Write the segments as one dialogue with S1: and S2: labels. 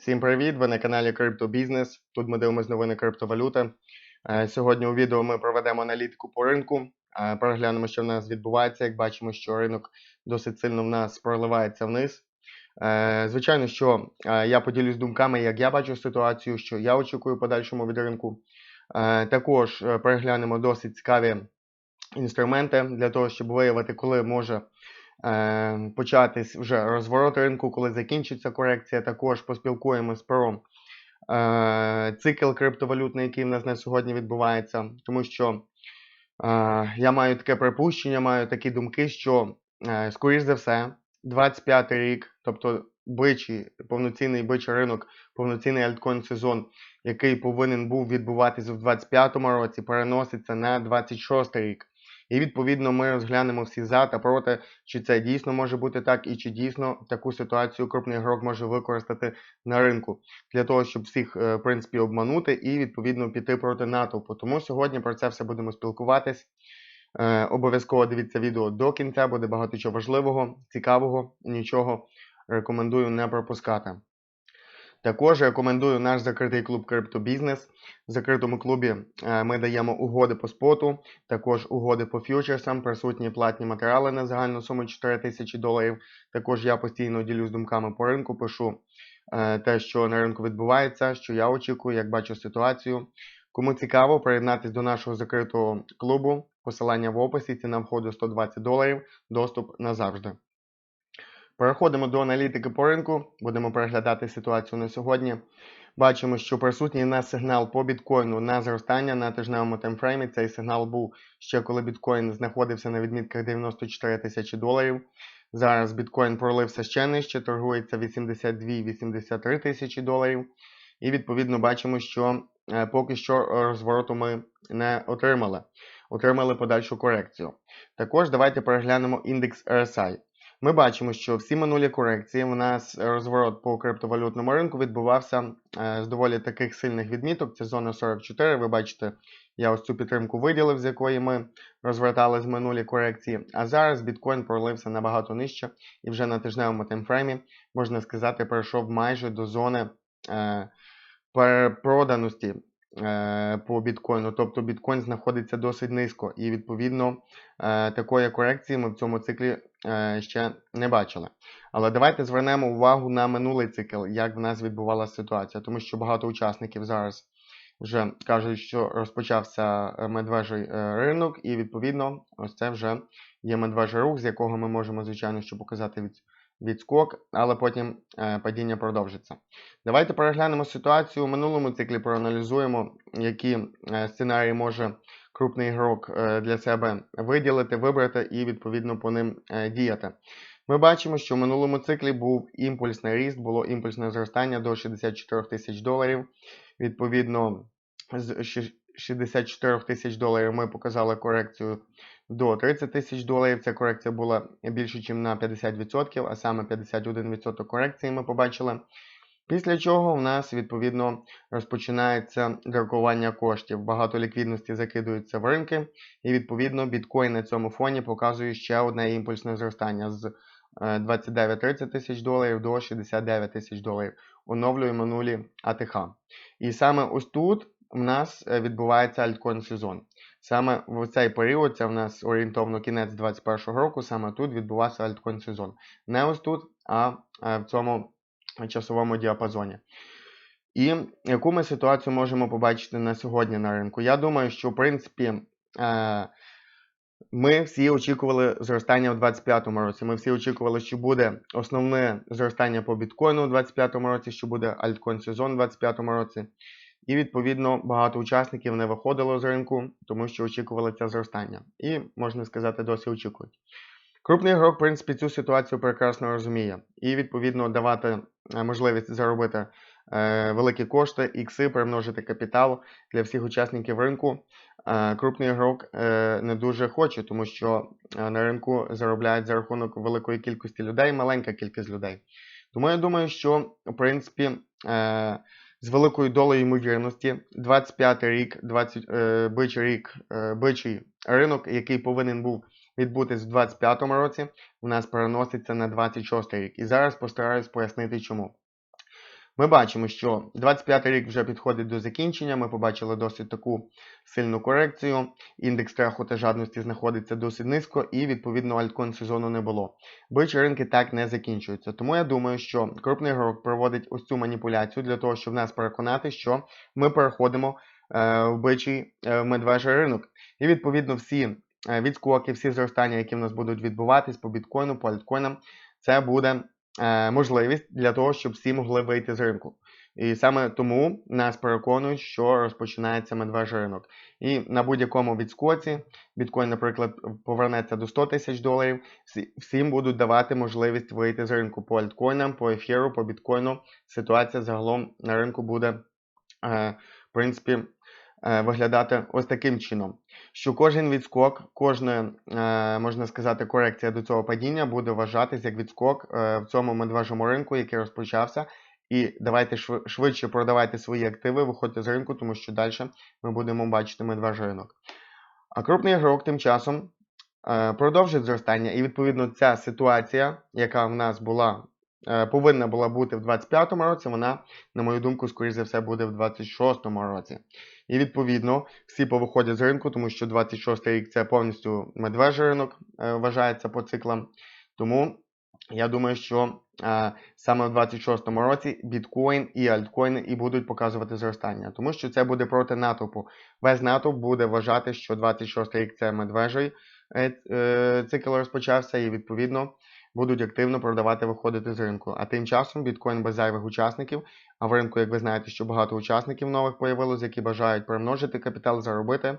S1: Всім привіт! Ви на каналі Криптобізнес. Тут ми дивимося новини криптовалюти. Е, Сьогодні у відео ми проведемо аналітику по ринку. е, Переглянемо, що в нас відбувається. Як бачимо, що ринок досить сильно в нас проливається вниз. Е, Звичайно, що я поділюсь думками, як я бачу ситуацію, що я очікую подальшому від ринку. Також переглянемо досить цікаві інструменти для того, щоб виявити, коли може е, початись вже розворот ринку, коли закінчиться корекція. Також поспілкуємось про е, цикл криптовалютний, який в нас на сьогодні відбувається, тому що е, я маю таке припущення, маю такі думки, що, е, скоріш за все, 25 рік, тобто бичий, повноцінний бичий ринок, повноцінний альткоін сезон, який повинен був відбуватися в 25-му році, переноситься на 26 рік. І відповідно ми розглянемо всі за та проти, чи це дійсно може бути так, і чи дійсно таку ситуацію крупний ігрок може використати на ринку для того, щоб всіх е, в принципі обманути і відповідно піти проти натовпу. Тому сьогодні про це все будемо спілкуватись. Е, Обов'язково дивіться відео до кінця, буде багато чого важливого, цікавого, нічого рекомендую не пропускати. Також рекомендую наш закритий клуб Криптобізнес. В закритому клубі е, ми даємо угоди по споту, також угоди по фьючерсам, присутні платні матеріали на загальну суму 4 тисячі доларів. Також я постійно ділюсь думками по ринку, пишу е, те, що на ринку відбувається, що я очікую, як бачу ситуацію. Кому цікаво, приєднатись до нашого закритого клубу. Посилання в описі, ціна входу 120 доларів, доступ назавжди. Переходимо до аналітики по ринку, будемо переглядати ситуацію на сьогодні. Бачимо, що присутній у нас сигнал по біткоїну на зростання на тижневому таймфреймі. Цей сигнал був ще коли біткоін знаходився на відмітках 94 тисячі доларів. Зараз біткоін пролився ще нижче, торгується 82-83 тисячі доларів. І відповідно бачимо, що е, поки що розвороту ми не отримали. Отримали подальшу корекцію. Також давайте переглянемо індекс RSI. Ми бачимо, що всі минулі корекції у нас розворот по криптовалютному ринку відбувався е, з доволі таких сильних відміток. Це зона 44. Ви бачите, я ось цю підтримку виділив, з якої ми розвертали з минулі корекції. А зараз біткоін пролився набагато нижче і вже на тижневому таймфреймі, можна сказати, перейшов майже до зони е, перепроданості по біткоїну. Тобто біткоін знаходиться досить низько, і відповідно е, такої корекції ми в цьому циклі е, ще не бачили. Але давайте звернемо увагу на минулий цикл, як в нас відбувалася ситуація, тому що багато учасників зараз вже кажуть, що розпочався е, медвежий е, ринок, і відповідно, ось це вже є медвежий рух, з якого ми можемо, звичайно, що показати від, відскок, але потім е, падіння продовжиться. Давайте переглянемо ситуацію у минулому циклі, проаналізуємо, які е, сценарії може крупний ігрок е, для себе виділити, вибрати і відповідно по ним діяти. Ми бачимо, що в минулому циклі був імпульсний ріст, було імпульсне зростання до 64 тисяч доларів. Відповідно, з 64 тисяч доларів ми показали корекцію до 30 тисяч доларів. Ця корекція була більше, ніж на 50%, а саме 51% корекції ми побачили. Після чого в нас відповідно розпочинається друкування коштів. Багато ліквідності закидується в ринки, і відповідно біткоін на цьому фоні показує ще одне імпульсне зростання з е, 29-30 тисяч доларів до 69 тисяч доларів. Оновлює минулі АТХ. І саме ось тут у нас е, відбувається альткоін сезон. Саме в цей період, це в нас орієнтовно кінець 2021 року, саме тут відбувався альткоін сезон. Не ось тут, а е, в цьому часовому діапазоні. І яку ми ситуацію можемо побачити на сьогодні на ринку? Я думаю, що в принципі е, ми всі очікували зростання у 2025 році. Ми всі очікували, що буде основне зростання по біткоїну у 2025 році, що буде альткоін сезон у 2025 році. І відповідно багато учасників не виходило з ринку, тому що очікували зростання. І можна сказати, досі очікують. Крупний ігрок, в принципі, цю ситуацію прекрасно розуміє. І, відповідно, давати е, можливість заробити е, великі кошти, ікси, примножити капітал для всіх учасників ринку. Е, крупний ігрок е, не дуже хоче, тому що е, на ринку заробляють за рахунок великої кількості людей, маленька кількість людей. Тому я думаю, що в принципі е, з великою долею ймовірності 25 рік, 20, е, бичий рік, е, бичий ринок, який повинен був відбутись в 2025 році, у нас переноситься на 26 рік. І зараз постараюсь пояснити чому. Ми бачимо, що 25 рік вже підходить до закінчення. Ми побачили досить таку сильну корекцію. Індекс страху та жадності знаходиться досить низько, і відповідно альткоін сезону не було. Бичі ринки так не закінчуються. Тому я думаю, що крупний ігрок проводить ось цю маніпуляцію для того, щоб нас переконати, що ми переходимо е, в бичий е, медвежий ринок. І відповідно всі е, відскоки, всі зростання, які в нас будуть відбуватись по біткоїну, по альткоїнам, це буде можливість для того, щоб всі могли вийти з ринку. І саме тому нас переконують, що розпочинається медвежий ринок. І на будь-якому відскоці біткоін, наприклад, повернеться до 100 тисяч доларів. Всім будуть давати можливість вийти з ринку по альткоїнам, по ефіру, по біткоїну. Ситуація загалом на ринку буде, е, в принципі, е, виглядати ось таким чином. Що кожен відскок, кожна, е, можна сказати, корекція до цього падіння буде вважатись як відскок е, в цьому медвежому ринку, який розпочався. І давайте швидше продавайте свої активи, виходьте з ринку, тому що далі ми будемо бачити медвежий ринок. А крупний ігрок тим часом е, продовжить зростання, і відповідно ця ситуація, яка в нас була, е, повинна була бути в 2025 році, вона, на мою думку, скоріш за все, буде в 2026 році. І відповідно всі повиходять з ринку, тому що 26 рік це повністю медвежий ринок е, вважається по циклам. Тому я думаю, що е, саме в 26-му році біткоін і альткоїни і будуть показувати зростання, тому що це буде проти натовпу. Весь натовп буде вважати, що 26 рік це медвежий е, е, цикл розпочався, і відповідно будуть активно продавати, виходити з ринку. А тим часом біткоін без зайвих учасників. А в ринку, як ви знаєте, що багато учасників нових появилось, які бажають примножити капітал, заробити.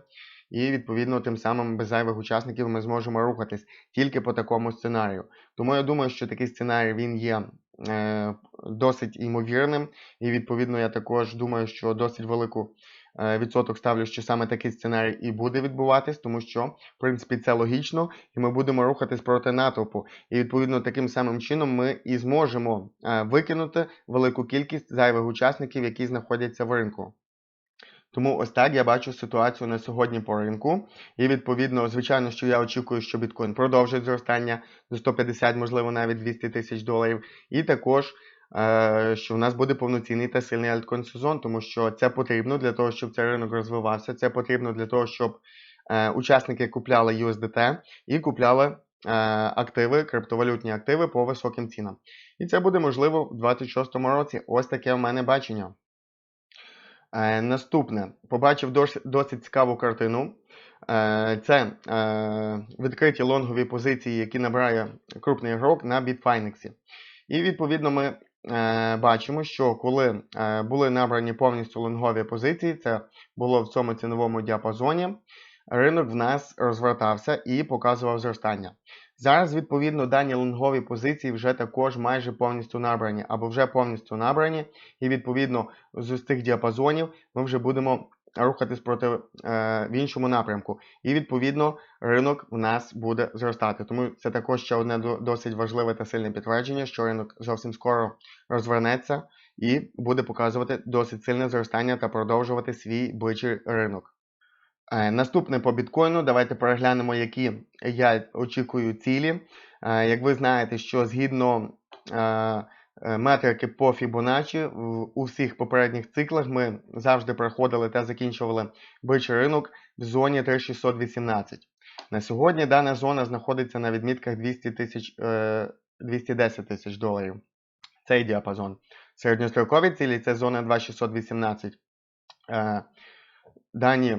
S1: І відповідно тим самим без зайвих учасників ми зможемо рухатись тільки по такому сценарію. Тому я думаю, що такий сценарій він є е, досить ймовірним, і відповідно я також думаю, що досить велику відсоток ставлю, що саме такий сценарій і буде відбуватись, тому що в принципі це логічно, і ми будемо рухатись проти натовпу. І відповідно таким самим чином ми і зможемо е, викинути велику кількість зайвих учасників, які знаходяться в ринку. Тому ось так я бачу ситуацію на сьогодні по ринку. І відповідно, звичайно, що я очікую, що біткоін продовжить зростання до 150, можливо, навіть 200 тисяч доларів. І також, е, що в нас буде повноцінний та сильний альткоін сезон, тому що це потрібно для того, щоб цей ринок розвивався. Це потрібно для того, щоб е, учасники купляли USDT і купляли е, активи, криптовалютні активи по високим цінам. І це буде можливо в 2026 році. Ось таке в мене бачення. Е, наступне, побачив досить, цікаву картину. Е, це е, відкриті лонгові позиції, які набирає крупний ігрок на Bitfinex. І відповідно ми е, бачимо, що коли е, були набрані повністю лонгові позиції, це було в цьому ціновому діапазоні, ринок в нас розвертався і показував зростання. Зараз, відповідно, дані лонгові позиції вже також майже повністю набрані або вже повністю набрані, і відповідно з тих діапазонів ми вже будемо рухатись проти е, в іншому напрямку. І відповідно ринок в нас буде зростати. Тому це також ще одне досить важливе та сильне підтвердження, що ринок зовсім скоро розвернеться і буде показувати досить сильне зростання та продовжувати свій бичий ринок. Е, Наступне по біткоїну. Давайте переглянемо, які я очікую цілі. Е, Як ви знаєте, що згідно е, метрики по Fibonacci в- у всіх попередніх циклах ми завжди проходили та закінчували бичий ринок в зоні 3618. На сьогодні дана зона знаходиться на відмітках 200 тисяч, е, 210 тисяч доларів. Цей діапазон. Середньострокові цілі це зона 2618. Е, Дані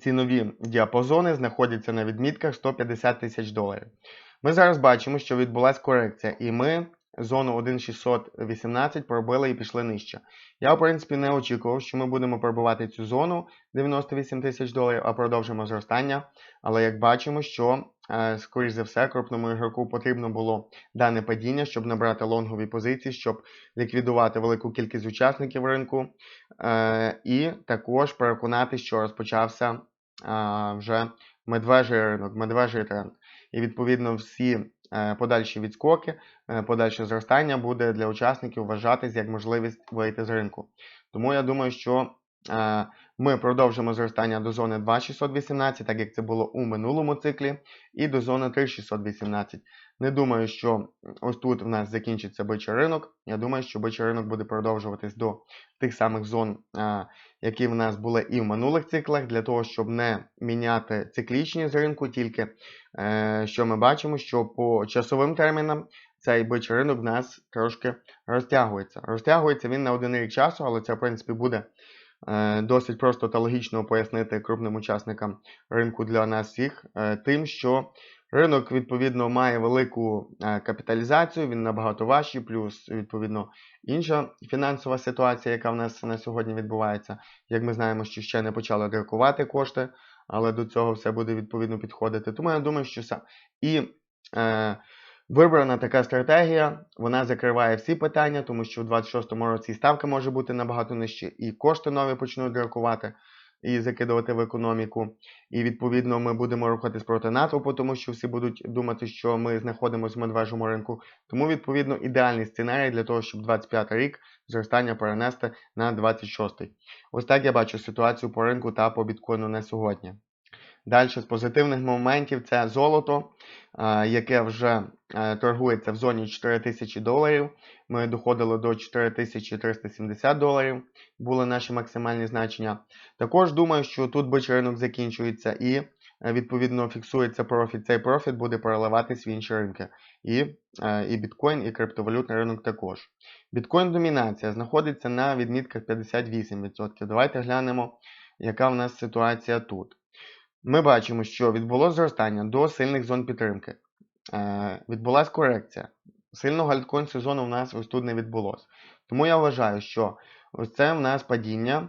S1: цінові діапазони знаходяться на відмітках 150 тисяч доларів. Ми зараз бачимо, що відбулася корекція, і ми зону 1,618 пробили і пішли нижче. Я, в принципі, не очікував, що ми будемо пробувати цю зону 98 тисяч доларів, а продовжимо зростання. Але як бачимо, що, е, скоріш за все, крупному ігроку потрібно було дане падіння, щоб набрати лонгові позиції, щоб ліквідувати велику кількість учасників ринку. Е, і також переконати, що розпочався е, вже медвежий ринок, медвежий тренд. І відповідно всі подальші відскоки, е, подальше зростання буде для учасників вважатись як можливість вийти з ринку. Тому я думаю, що е, ми продовжимо зростання до зони 2618, так як це було у минулому циклі, і до зони 3618. Не думаю, що ось тут в нас закінчиться бичий ринок. Я думаю, що бичий ринок буде продовжуватись до тих самих зон, які в нас були і в минулих циклах, для того, щоб не міняти циклічність ринку, тільки е, що ми бачимо, що по часовим термінам цей бичий ринок в нас трошки розтягується. Розтягується він на один рік часу, але це, в принципі, буде е, досить просто та логічно пояснити крупним учасникам ринку для нас всіх, е, тим, що ринок, відповідно, має велику е, капіталізацію, він набагато важчий, плюс, відповідно, інша фінансова ситуація, яка в нас на сьогодні відбувається. Як ми знаємо, що ще не почали друкувати кошти, але до цього все буде відповідно підходити. Тому я думаю, що сам. І е, Вибрана така стратегія, вона закриває всі питання, тому що у 26-му році ставка може бути набагато нижче, і кошти нові почнуть друкувати і закидувати в економіку. І відповідно ми будемо рухатись проти натовпу, тому що всі будуть думати, що ми знаходимося в медвежому ринку. Тому, відповідно, ідеальний сценарій для того, щоб 25 рік зростання перенести на 26-й. Ось так я бачу ситуацію по ринку та по біткоїну на сьогодні. Далі з позитивних моментів це золото, яке вже е, торгується в зоні 4000 доларів. Ми доходили до 4370 доларів, були наші максимальні значення. Також думаю, що тут бичий ринок закінчується і, е, відповідно, фіксується профіт. Цей профіт буде переливатись в інші ринки. І е, і біткоін, і криптовалютний ринок також. Біткоін-домінація знаходиться на відмітках 58%. Давайте глянемо, яка в нас ситуація тут. Ми бачимо, що відбулося зростання до сильних зон підтримки. Е, Відбулася корекція. Сильного альткоін сезону в нас ось тут не відбулося. Тому я вважаю, що ось це в нас падіння,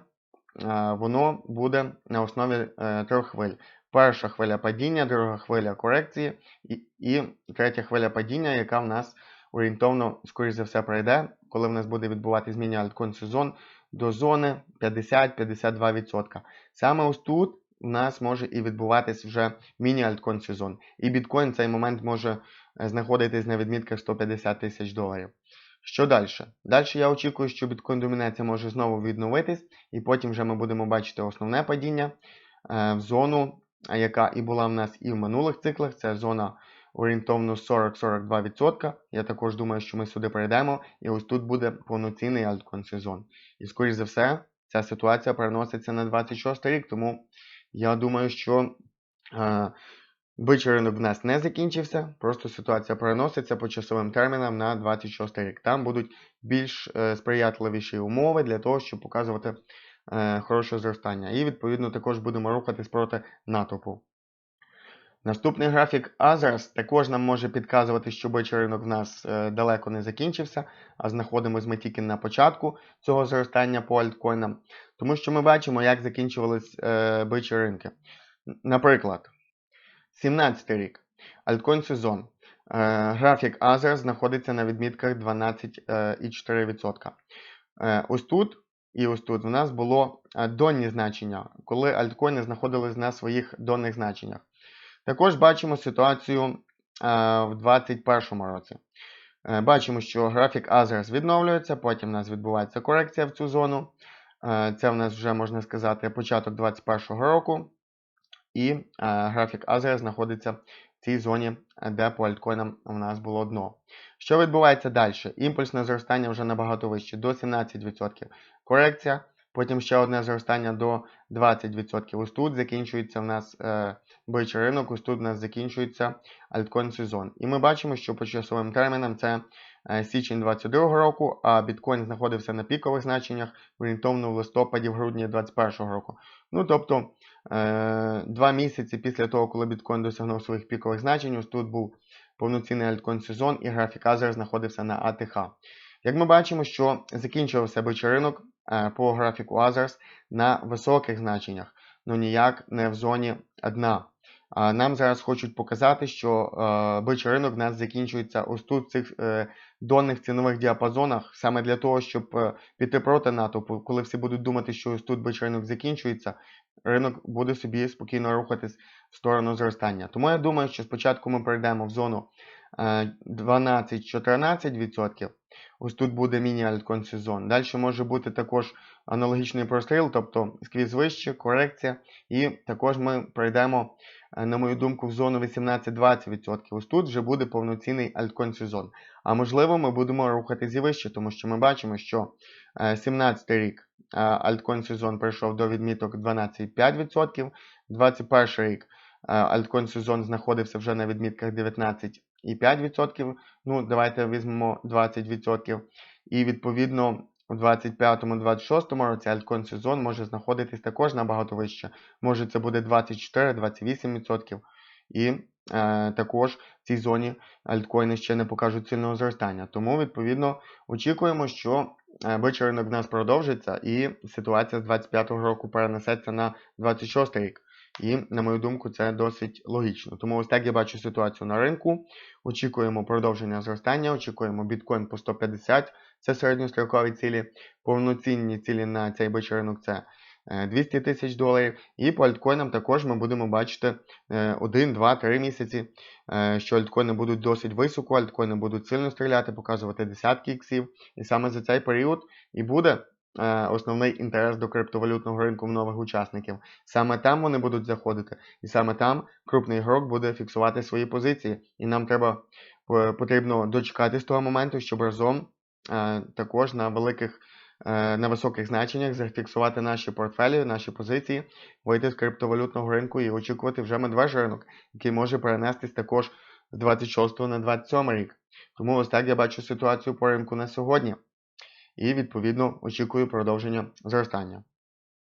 S1: е, воно буде на основі е, трьох хвиль. Перша хвиля падіння, друга хвиля корекції і і третя хвиля падіння, яка в нас орієнтовно, скоріш за все, пройде, коли в нас буде відбувати зміння альткоін сезон до зони 50-52%. Саме ось тут у нас може і відбуватись вже міні-альткоін сезон. І біткоін в цей момент може е, знаходитись на відмітках 150 тисяч доларів. Що далі? Далі я очікую, що біткоін-домінація може знову відновитись, і потім вже ми будемо бачити основне падіння е, в зону, яка і була в нас і в минулих циклах. Це зона орієнтовно 40-42%. Я також думаю, що ми сюди прийдемо, і ось тут буде повноцінний альткоін сезон. І, скоріш за все, ця ситуація переноситься на 26 рік, тому я думаю, що е, в нас не закінчився, просто ситуація переноситься по часовим термінам на 26 рік. Там будуть більш е, сприятливіші умови для того, щоб показувати е, хороше зростання. І, відповідно, також будемо рухатись проти натовпу. Наступний графік Азерс також нам може підказувати, що бичий ринок в нас е, далеко не закінчився, а знаходимося ми тільки на початку цього зростання по альткоїнам. Тому що ми бачимо, як закінчувались е, бичі ринки. Наприклад, 17 рік альткоін сезон. Е, графік Азерс знаходиться на відмітках 12,4%. Е, ось тут і ось тут у нас було донні значення, коли альткоїни знаходились на своїх донних значеннях. Також бачимо ситуацію е, в 2021 році. Е, бачимо, що графік Азерс відновлюється, потім у нас відбувається корекція в цю зону. Е, це в нас вже, можна сказати, початок 2021 року. І графік Азерс знаходиться в цій зоні, де по альткоїнам у нас було дно. Що відбувається далі? Імпульсне зростання вже набагато вище, до 17%. Корекція. Потім ще одне зростання до 20%. Ось тут закінчується в нас е, бичий ринок, ось тут у нас закінчується альткоін сезон. І ми бачимо, що по часовим термінам це е, січень 2022 року, а біткоін знаходився на пікових значеннях орієнтовно в листопаді в грудні 2021 року. Ну тобто е, два місяці після того, коли біткоін досягнув своїх пікових значень, ось тут був повноцінний альткоін сезон і графік Азер знаходився на АТХ. Як ми бачимо, що закінчувався бичий ринок. Е, по графіку Others на високих значеннях, ну ніяк не в зоні дна. Нам зараз хочуть показати, що е, бичий ринок у нас закінчується ось тут в цих е, донних цінових діапазонах, саме для того, щоб піти проти натовпу, коли всі будуть думати, що ось тут бичий ринок закінчується, ринок буде собі спокійно рухатись в сторону зростання. Тому я думаю, що спочатку ми прийдемо в зону 12-14%. Ось тут буде міні-альткон сезон. Далі може бути також аналогічний простріл, тобто сквіз вище, корекція. І також ми пройдемо е, на мою думку, в зону 18-20%. Ось тут вже буде повноцінний альткоін сезон. А можливо, ми будемо рухатись і вище, тому що ми бачимо, що 17 рік е, альткоін сезон прийшов до відміток 12,5%, 21 рік е, альткоін сезон знаходився вже на відмітках 19,5%. Ну, давайте візьмемо 20%. І відповідно у 25-26 році альткоін сезон може знаходитись також набагато вище. Може це буде 24-28%. І е, також в цій зоні альткоїни ще не покажуть сильного зростання. Тому, відповідно, очікуємо, що е, бичий ринок в нас продовжиться і ситуація з 25-го року перенесеться на 26 рік. І, на мою думку, це досить логічно. Тому ось так я бачу ситуацію на ринку. Очікуємо продовження зростання, очікуємо біткоін по 150, це середньострокові цілі. Повноцінні цілі на цей бичий ринок це е, 200 тисяч доларів. І по альткоїнам також ми будемо бачити 1, 2, 3 місяці, е, що альткоїни будуть досить високо, альткоїни будуть сильно стріляти, показувати десятки іксів. І саме за цей період і буде е, основний інтерес до криптовалютного ринку в нових учасників. Саме там вони будуть заходити, і саме там крупний ігрок буде фіксувати свої позиції. І нам треба е, потрібно дочекатись того моменту, щоб разом е, також на великих. е, На високих значеннях зафіксувати наші портфелі, наші позиції, вийти з криптовалютного ринку і очікувати вже медвежий ринок, який може перенестись також з 26 на 27 рік. Тому ось так я бачу ситуацію по ринку на сьогодні. І відповідно очікую продовження зростання.